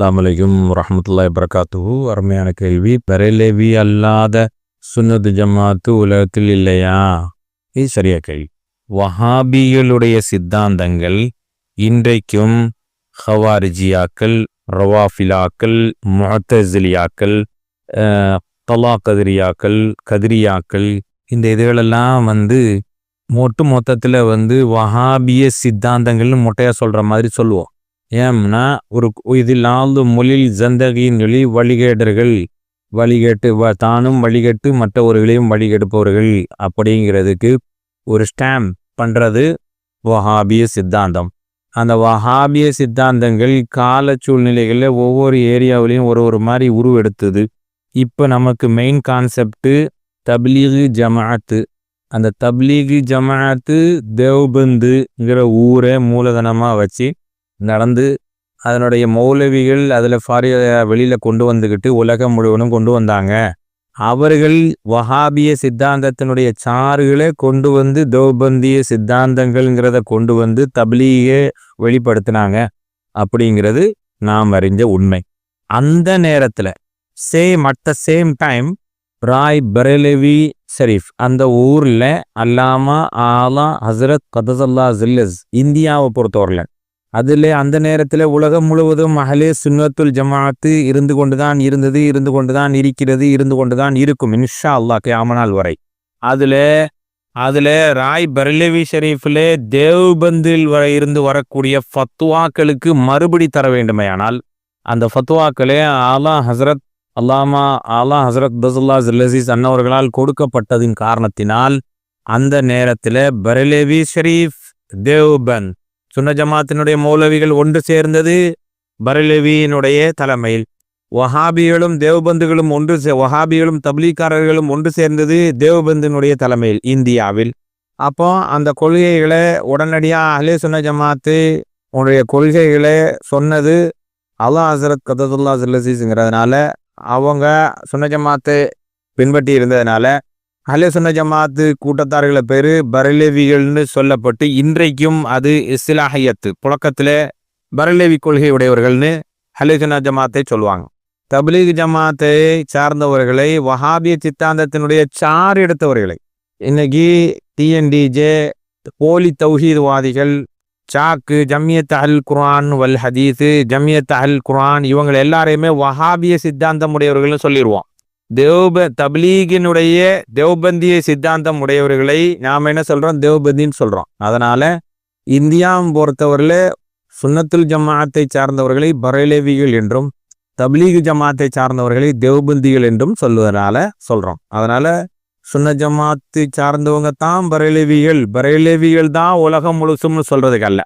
அஸ்ஸலாமு அலைக்கும் வரஹ்மத்துல்லாஹி அருமையான கேள்வி. பெரலேவி அல்லாத சுன்னத்து ஜமாத்து உலகத்தில் இல்லையா? இது சரியா கேள்வி. வஹாபிகளுடைய சித்தாந்தங்கள் இன்றைக்கும் ஹவாரிஜியாக்கள் ரவாஃபிலாக்கள் முஅத்தசிலியாக்கள் தலா கதிரியாக்கள் கதிரியாக்கள் இந்த இதுகளெல்லாம் வந்து மொட்டு மொத்தத்தில் வந்து வஹாபிய சித்தாந்தங்கள்னு மொட்டையாக சொல்கிற மாதிரி சொல்லுவோம். ஏம்னா ஒரு இதில் நாலு மொழில் ஜந்தகியின் சொல்லி வழிகேடர்கள் வழிகேட்டு வ தானும் வழிகட்டு மற்றவர்களையும் வழிகெடுப்பவர்கள் அப்படிங்கிறதுக்கு ஒரு ஸ்டாம்ப் பண்ணுறது வஹாபிய சித்தாந்தம். அந்த வஹாபிய சித்தாந்தங்கள் கால சூழ்நிலைகளில் ஒவ்வொரு ஏரியாவிலையும் ஒரு ஒரு மாதிரி உருவெடுத்தது. இப்போ நமக்கு மெயின் கான்செப்டு தப்லீகு ஜமாத்து அந்த தப்லீகு ஜமாத்து தேவ்பந்துங்கிற ஊரை மூலதனமாக வச்சு நடந்து அதனுடைய மௌலவிகள் அதில் ஃபாரி வெளியில் கொண்டு வந்துக்கிட்டு உலகம் முழுவதும் கொண்டு வந்தாங்க. அவர்கள் வஹாபிய சித்தாந்தத்தினுடைய சாறுகளை கொண்டு வந்து தேவபந்திய சித்தாந்தங்கள்ங்கிறத கொண்டு வந்து தப்லீகை வெளிப்படுத்தினாங்க. அப்படிங்கிறது நாம் அறிஞ்ச உண்மை. அந்த நேரத்தில் same at the same time Rai Barelvi Sharif அந்த ஊரில் அல்லாமா ஆலா ஹசரத் கதசல்லா ஜில்லஸ் இந்தியாவை பொறுத்தவரையில் அதில் அந்த நேரத்தில் உலகம் முழுவதும் அஹலே சுன்னத்துல் ஜமாத்து இருந்து கொண்டு தான் இருந்தது இருந்து கொண்டு தான் இருக்கிறது இருந்து கொண்டு தான் இருக்கும் இன்ஷா அல்லா கியாமனால் வரை. அதில் அதில் ராய் பரலவி ஷெரீஃபில் தேவ்பந்தில் வரை இருந்து வரக்கூடிய ஃபத்துவாக்களுக்கு மறுபடி தர வேண்டுமையானால் அந்த ஃபத்துவாக்களே ஆலா ஹசரத் அல்லாமா ஆலா ஹசரத் பசுல்லா ஜில்லசீஸ் அன்னவர்களால் கொடுக்கப்பட்டதின் காரணத்தினால் அந்த நேரத்தில் பரலேவி ஷெரீஃப் தேவ்பந்த் சுன்ன ஜமாத்தினுடைய மௌலவிகள் ஒன்று சேர்ந்தது பரலவியினுடைய தலைமையில். வஹாபிகளும் தேவபந்துகளும் ஒன்று சே வஹாபிகளும் தப்லீக்காரர்களும் ஒன்று சேர்ந்தது தேவபந்தினுடைய தலைமையில் இந்தியாவில். அப்போ அந்த கொள்கைகளை உடனடியாக அஹ்லே சுன்ன ஜமாத்து உன்னுடைய கொள்கைகளை சொன்னது அல்லா ஹசரத் கததுல்லா சில்லசிங்கிறதுனால அவங்க சுன்ன ஜமாத்தை பின்பற்றி இருந்ததுனால அலசன ஜமாத்து கூட்டத்தார்களை பேர் பரலேவிகள்னு சொல்லப்பட்டு இன்றைக்கும் அது இஸ்லாஹியத்து. புழக்கத்தில் பரலேவி கொள்கை உடையவர்கள்னு அஹ்லே ஜமாத்தை சொல்லுவாங்க. தபிலீக் ஜமாத்தை சார்ந்தவர்களை வஹாபிய சித்தாந்தத்தினுடைய சார் எடுத்தவர்களை. இன்னைக்கு டிஎன்டிஜே போலி தௌஹீத்வாதிகள் சாக்கு ஜம்மியத் அல் குரான் வல் ஹதீஸு ஜம்மியத் அல் குரான் இவங்க எல்லாரையுமே வஹாபிய சித்தாந்தம் உடையவர்கள்னு சொல்லிடுவோம் தேவப தபலீகினுடைய தேவபந்திய சித்தாந்தம் உடையவர்களை நாம் என்ன சொல்கிறோம் தேவபந்தின்னு சொல்கிறோம் அதனால் இந்தியாவை பொறுத்தவரையில் சுன்னத்துல் ஜமாத்தை சார்ந்தவர்களை பரேலேவிகள் என்றும் தப்லீக் ஜமாத்தை சார்ந்தவர்களை தேவபந்திகள் என்றும் சொல்வதனால சொல்கிறோம் அதனால் சுன்ன ஜமாத்து சார்ந்தவங்க தான் பரேலேவிகள். பரேலேவிகள் தான் உலகம் முழுசும்னு சொல்கிறதுக்கு அல்ல.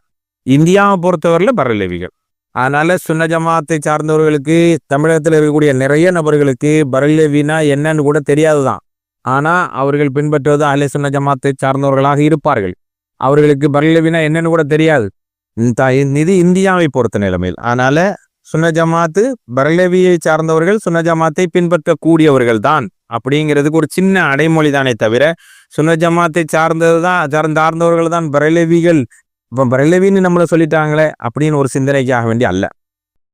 இந்தியாவை பொறுத்தவரையில் பரேலேவிகள். அதனால சுன்ன ஜமாத்தை சார்ந்தவர்களுக்கு தமிழகத்தில் இருக்கக்கூடிய நிறைய நபர்களுக்கு பரலேவினா என்னன்னு கூட தெரியாது தான் ஆனால் அவர்கள் பின்பற்றுவது அலை சுன்ன ஜமாத்தை சார்ந்தவர்களாக இருப்பார்கள். அவர்களுக்கு பரலேவினா என்னன்னு கூட தெரியாது. இது இந்தியாவை பொறுத்த நிலைமையில். அதனால சுன்ன ஜமாத்து பரலேவியை சார்ந்தவர்கள் சுன்ன ஜமாத்தை பின்பற்றக்கூடியவர்கள் தான் அப்படிங்கிறதுக்கு ஒரு சின்ன அடைமொழி தானே தவிர சுன்ன ஜமாத்தை சார்ந்தது தான் சார்ந்தார்ந்தவர்கள் தான் பரலவிகள் இப்போ பரலவின்னு நம்மளை சொல்லிட்டாங்களே அப்படின்னு ஒரு சிந்தனைக்காக வேண்டி அல்ல.